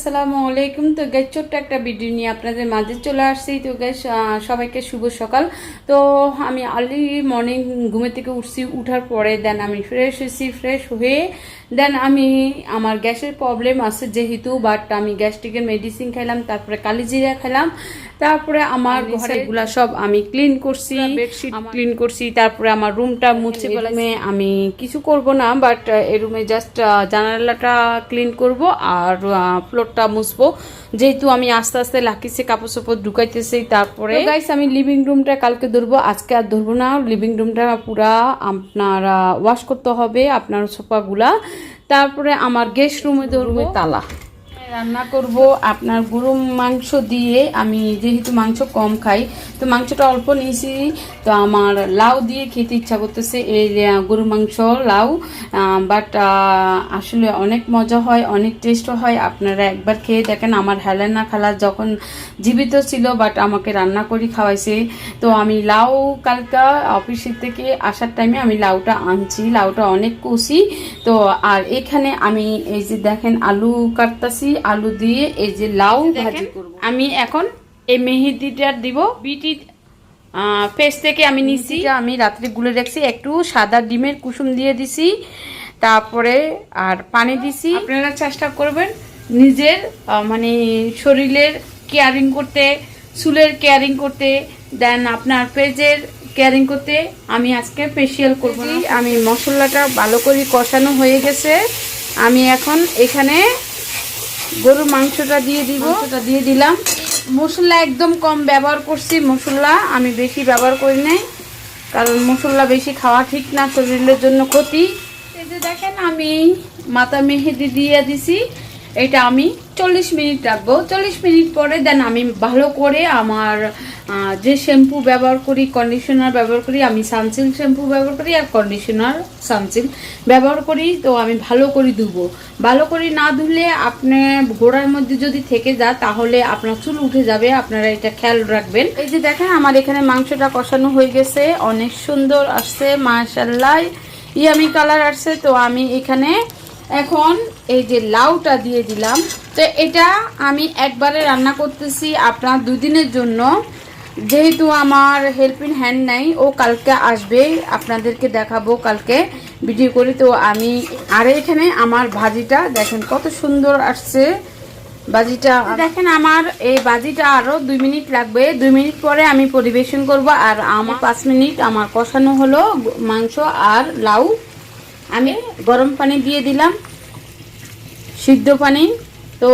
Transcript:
আসসালামু আলাইকুম। তো গ্যাস ছোট্ট একটা ভিডিও নিয়ে আপনাদের মাঝে চলে আসছি। তো গ্যাস সবাইকে শুভ সকাল। তো আমি আর্লি মর্নিং ঘুমে থেকে উঠছি উঠার পরে দেন আমি ফ্রেশ হয়েছি ফ্রেশ হয়ে দেন আমি আমার গ্যাসের প্রবলেম আছে যেহেতু বাট আমি গ্যাস্ট্রিকের মেডিসিন খাইলাম তারপরে কালিজিরা খেলাম তারপরে আমার ঘরেগুলা সব আমি ক্লিন করছি বেডশিট ক্লিন করছি তারপরে আমার রুমটা মুছে রুমে আমি কিছু করব না বাট এই রুমে জাস্ট জানালাটা ক্লিন করব আর ফ্লোরটা মুছবো। যেহেতু আমি আস্তে আস্তে লাকিছে কাপড় চোপড় ঢুকাইতেছি তারপরে গাইস আমি লিভিং রুমটা কালকে ধরবো আজকে আর ধরবো না। লিভিং রুমটা পুরা আপনার ওয়াশ করতে হবে আপনার সোফাগুলা। তারপরে আমার গেস্ট রুমে ধরবো তালা। রান্না করব, আপনার গরু মাংস দিয়ে। আমি যেহেতু মাংস কম খাই, তো মাংসটা অল্প নিয়েছি। তো আমার লাউ দিয়ে খেতে ইচ্ছা করতেছে, এই গরু মাংস, লাউ। বাট আসলে অনেক মজা হয়, অনেক টেস্টও হয়। আপনারা একবার খেয়ে দেখেন, আমার হেলেনা খালা যখন জীবিত ছিল বাট আমাকে রান্না করে খাওয়াইছে। তো আমি লাউ কালকা অফিসের থেকে আসার টাইমে আমি লাউটা আনছি। লাউটা অনেক কষি। তো, আর এখানে আমি এই যে দেখেন, আলু কাটতাছি আলু দিয়ে এই যে লাউ ভাজি করব। আমি এখন এই মেহেদিটা দিব বিটি পেস্ট থেকে আমি নিছি। আমি রাত্রে গুলে রাখছি একটু সাদা ডিমের কুসুম দিয়ে দিছি তারপরে আর পানি দিছি। আপনারা চেষ্টা করবেন নিজের মানে শরীরের কেয়ারিং করতে চুলের কেয়ারিং করতে দেন আপনার পেজের কেয়ারিং করতে। আমি আজকে ফেসিয়াল করব আমি মশলাটা ভালো করে কষানো হয়ে গেছে। আমি এখন এখানে গরুর মাংসটা দিয়ে দিব। ওটা দিয়ে দিলাম। মশলা একদম কম ব্যবহার করছি, মশলা। আমি বেশি ব্যবহার করি নাই, কারণ মশলা বেশি খাওয়া ঠিক না, শরীরের জন্য ক্ষতি। এই যে দেখেন, আমি মাথা মেহেদি দিয়ে দিছি। এটা আমি চল্লিশ মিনিট রাখব। চল্লিশ মিনিট পরে দেন আমি ভালো করে আমার যে শ্যাম্পু ব্যবহার করি কন্ডিশনার ব্যবহার করি, আমি সানসিল্ক শ্যাম্পু ব্যবহার করি আর কন্ডিশনার সানসিল্ক ব্যবহার করি, তো আমি ভালো করে ধুবো। ভালো করে না ধুলে আপনার ঘোড়ার মধ্যে যদি থেকে যায়, তাহলে আপনার চুল উঠে যাবে। আপনারা এটা খেয়াল রাখবেন। এই যে দেখেন, আমার এখানে মাংসটা কষানো হয়ে গেছে। অনেক সুন্দর আসছে, মাশাল্লাহ। ইয়ামি কালার আসছে, তো আমি এখানে এখন এই যে লাউটা দিয়ে দিলাম, তো এটা আমি একবারে রান্না করতেছি আপনার দুদিনের জন্য। যেহেতু আমার হেল্পিং হ্যান্ড নাই, ও কালকে আসবে, আপনাদেরকে দেখাবো কালকে ভিডিও করে। তো আমি, আর এখানে আমার ভাজিটা দেখেন কত সুন্দর আসছে। বাজিটা দেখেন আমার এই বাজিটা আরও দুই মিনিট লাগবে। দুই মিনিট পরে আমি পরিবেশন করব। আর আমার পাঁচ মিনিট আমার কষানো হলো মাংস আর লাউ। আমি গরম পানি দিয়ে দিলাম সিদ্ধ পানি তো